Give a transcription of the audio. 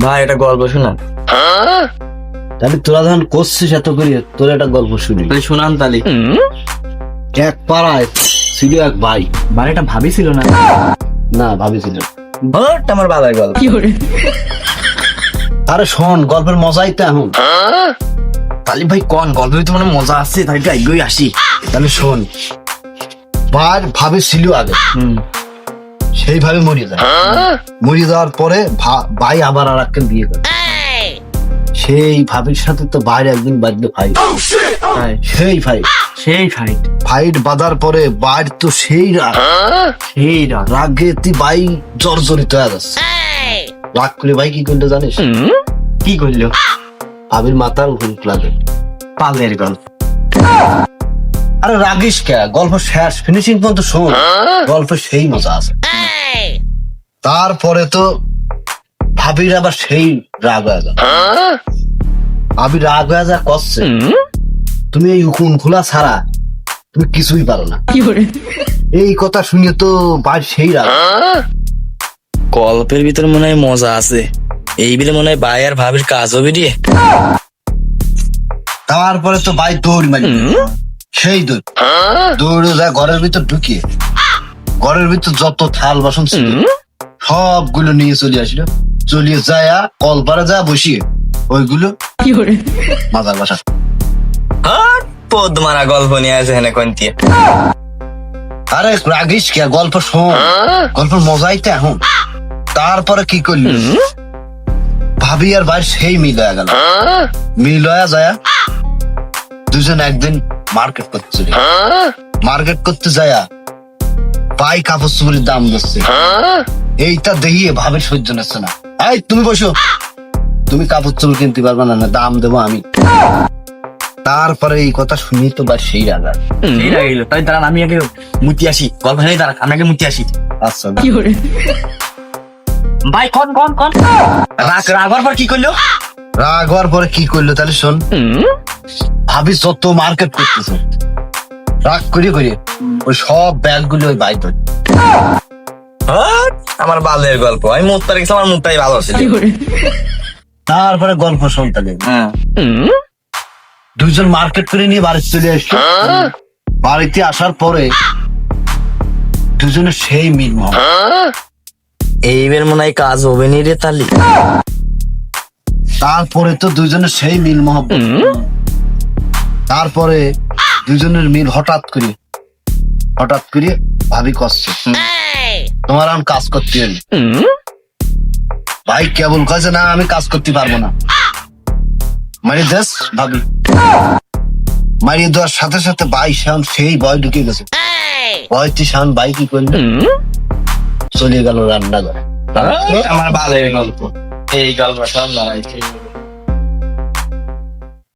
ভাই এটা গল্প শোনান তাহলে তোরা যখন করছিস এত করি তোর একটা গল্প শুনি। তাহলে শোনান তাহলে। এক পাড়ায় ছিল এক ভাই। বাড়িটা ভাবি ছিল না? না ভাবিছিল হট আমার বাবার গল্প। আরে শোন গল্পের মজাই তো এখন। তাহলে ভাই কোন গল্প তো মানে মজা আছে? তাহলে একটু আসি। তাহলে শোন ভাই ভাবি ছিল আগে। হুম। সেইভাবে মরিয়ে যায়। মরিয়ে যাওয়ার পরে ভাই আবার আর একজন বিয়ে করে। সেই ভাবির সাথে তো বাইরে একদিন বাজলো ভাই সেই ভাই সেই ফাইট ফাইট বাঁধার পরে বাইর তো সেই রাগ। সেই রাত রাগে তুই ভাই জর্জরিত হয়ে যাচ্ছে। রাগ করে ভাই কি করল জানিস? কি করল? ভাবির মাথার উপর লাগে পালের গল্প। আরে রাগিস কে? গল্প শেষ ফিনিশিং পর্যন্ত শোন। গল্প সেই মজা আছে। তারপরে তো ভাবির আবার সেই রাগ হয়ে ভাবি রাগ হয়ে যা করছে। তুমি এই উকুন খোলা ছাড়া তুমি কিছুই পারো না। এই কথা শুনে তো ভাই সেই রাগ। গল্পের ভিতর মনে হয় মজা আছে। এই বিলে মনে হয় ভাই আর ভাবির কাজ হবে রে। তারপরে তো ভাই দৌড় মারি। সেই দৌড়। দৌড়ে যায় ঘরের ভিতর ঢুকিয়ে ঘরের ভিতর যত থাল বাসন ছিল সবগুলো নিয়ে চলে আসলো। চলিয়ে যায় কলপারে যা বসিয়ে ওইগুলো বাসা। হট পদ মারা গল্প নিয়ে আছে হেনে কোনটি আরে রাগিস কে গল্প শোন। গল্পের মজাই তো এখন। তারপরে কি করলি? ভাবি আর ভাই সেই মিল হয়ে গেল। মিল হয়ে যায় দুজন একদিন মার্কেট করতে চলে মার্কেট করতে যায় ভাই কাপড় চুপড়ির দাম দিচ্ছে এইটা দেখিয়ে ভাবে সহ্য নিচ্ছে না। এই তুমি বসো। তুমি কাপড় চুপড় কিনতে পারবে না না দাম দেবো আমি। তারপরে এই কথা শুনি তো বা সেই রাগা। সেই তাই দাঁড়ান আমি আগে মুতি আসি। গল্প দাঁড়ান আমি আগে মুতি আসি। আচ্ছা। ভাই কোন কোন কোন। রাগ রাগবার পর কি করল? রাগ হওয়ার পরে কি করল তাহলে শোন। ভাবি যত মার্কেট করতেছে রাগ করে করে ওই সব ব্যাগগুলো ওই বাইর করে। আমার বালের গল্প। আমি মুখটা রেখেছি আমার মুখটাই ভালো ছিল। তারপরে গল্প শোন তাহলে হ্যাঁ। দুইজন মার্কেট করে নিয়ে বাড়ি চলে আসলো। বাড়িতে আসার পরে দুজনের সেই মিল। এইবার মনে হয় কাজ হবে নি রে তালি। তারপরে তো দুজনের সেই মিল মহব্বত। তারপরে দুজনের মিল হঠাৎ করে হঠাৎ করে ভাবি কষ্ট। তোমার আমি কাজ করতে হলে। ভাই কেবল কয়েছে না আমি কাজ করতে পারব না। মারি দেশ ভাবি। মারিয়ে দেওয়ার সাথে সাথে ভাই শান সেই ভয় ঢুকে গেছে। ভয়টি শান ভাই কি করল? চলে গেল রান্না করে আমার বালের গল্প। এই গল্প সব লড়াই